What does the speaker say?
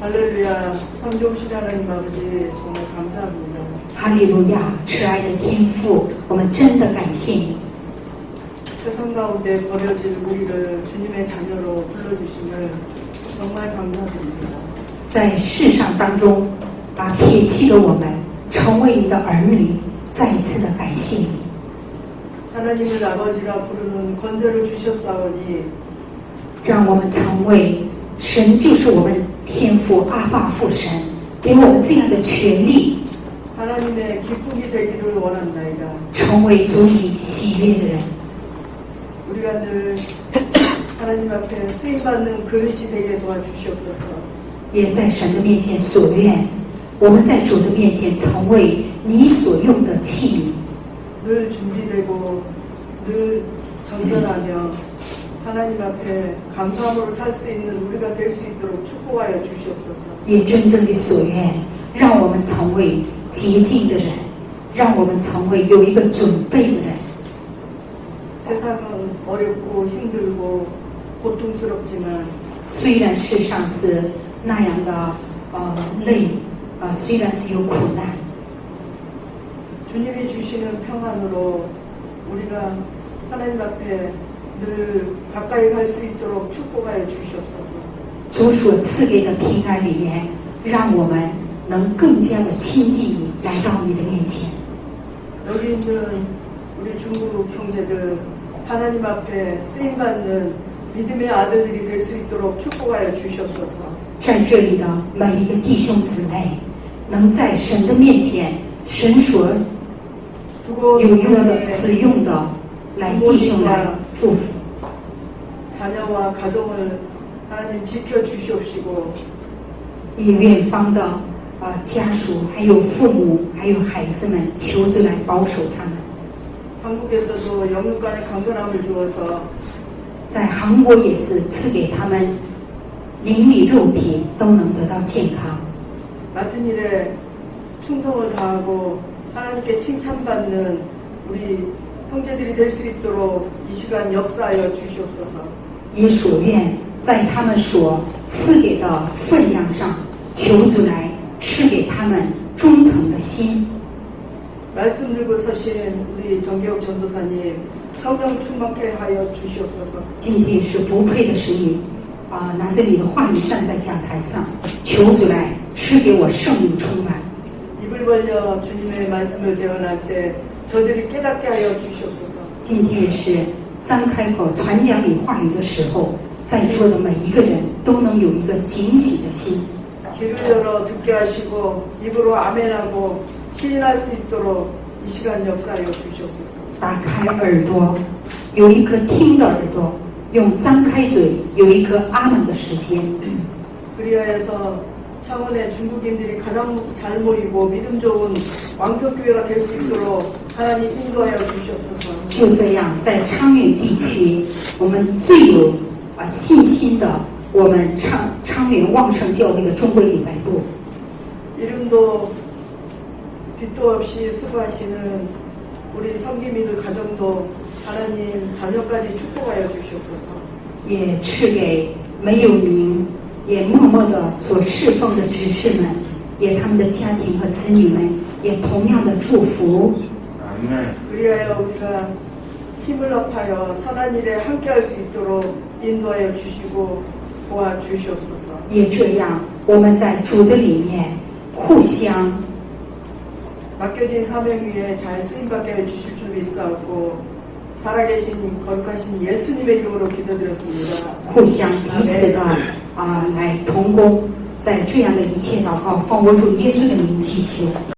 할렐루야, 참 좋으신 하나님 아버지 정말 감사합니다. 哈利路亚，慈爱的天父，我们真的感谢你， 세상 가운데 버려질 우리를 주님의 자녀로 불러주심을 정말 감사드립니다. 在世上当中把撇弃了我们，成为你的儿女，再一次的感谢你， 하나님을 아버지라 부르는 권세를 주셨사오니 让我们成为神就是我们 天父阿爸父神，给我们这样的权利， 하나님의 기쁨이 되기를 원한다이다. 成为足以喜悦的人。 우리가 늘 하나님 앞에 쓰임받는 그릇이 되게 도와주시옵소서. 也在神的面前所愿，我们在主的面前成为你所用的器皿， 늘 준비되고 늘 정결하며 하나님 앞에 감사함으로 살 수 있는 우리가 될 수 있도록 축복하여 주시옵소서. 也真正的所愿，让我们成为洁净的人，让我们成为有一个准备的人。 세상은 어렵고 힘들고 고통스럽지만 虽然世上是那样的呃累，呃虽然是有苦难， 주님이 주시는 평안으로 우리가 하나님 앞에 늘 가까이 갈 수 있도록 축복하여 주시옵소서. 主所赐给的平安里面，让我们能更加的亲近你，来到你的面前。 여기 있는 우리 중국 형제들 하나님 앞에 쓰임 받는 믿음의 아들들이 될 수 있도록 축복하여 주시옵소서. 在这里的每一个弟兄姊妹，能在神的面前，神所 두고 有用的、 유명하게 使用的， 来弟兄来祝福。 자녀와 가정을 하나님 지켜 주시옵시고 以远方的呃家属，还有父母，还有孩子们，求主来保守他们。 한국에서도 영육간의 강건함을 주어서 在韩国也是赐给他们灵里肉体都能得到健康， 맡은 일에 충성을 다하고 하나님께 칭찬받는 우리 형제들이 될 수 있도록 이 시간 역사하여 주시옵소서. 也所愿在他们所赐给的分量上，求主来赐给他们忠诚的心。 말씀 들고 서신 우리 정계욱 전도사님 성령 충만케 하여 주시옵소서. 今天是不配的使你啊、拿着你的话语站在讲台上，求主来赐给我圣灵充满。 입을 벌려 주님의 말씀을 대언할 때 저들이 깨닫게 하여 주시옵소서. 今天也是张开口传讲你话语的时候，在座的每一个人都能有一个警醒的心。 귀를 열어 듣게 하시고 입으로 아멘하고 시인할 수 있도록 이 시간 역사하여 주시옵소서. 打开耳朵，有一颗听的耳朵；用张开嘴，有一颗阿门的时间。 그리하여서 창원의 중국인들이 가장 잘 모이고 믿음 좋은 왕석교회가 될 수 있도록 하나님 인도하여 주시옵소서. 就这样，在昌远地区，我们最有啊信心的，我们昌昌远旺盛教会的中国礼拜部， 이름도 빛도 없이 수고하시는 우리 성기민들 가정도 하나님 자녀까지 축복하여 주시옵소서. 也赐给没有名 也默默的所侍奉的执事们，也他们的家庭和子女们，也同样的祝福。 아멘. 그리하여 우리가 힘을 합하여 선한 일에 함께할 수 있도록 인도하여 주시고 도와 주시옵소서. 也这样，我们在主的里面互相 맡겨진 사명 위에 잘 쓰임받게 해 주실 줄 믿사옵고 살아계신 거룩하신 예수님의 이름으로 기도드렸습니다. 互相彼此的 啊、来同工，在这样的一切祷告，奉我主耶稣的名祈求。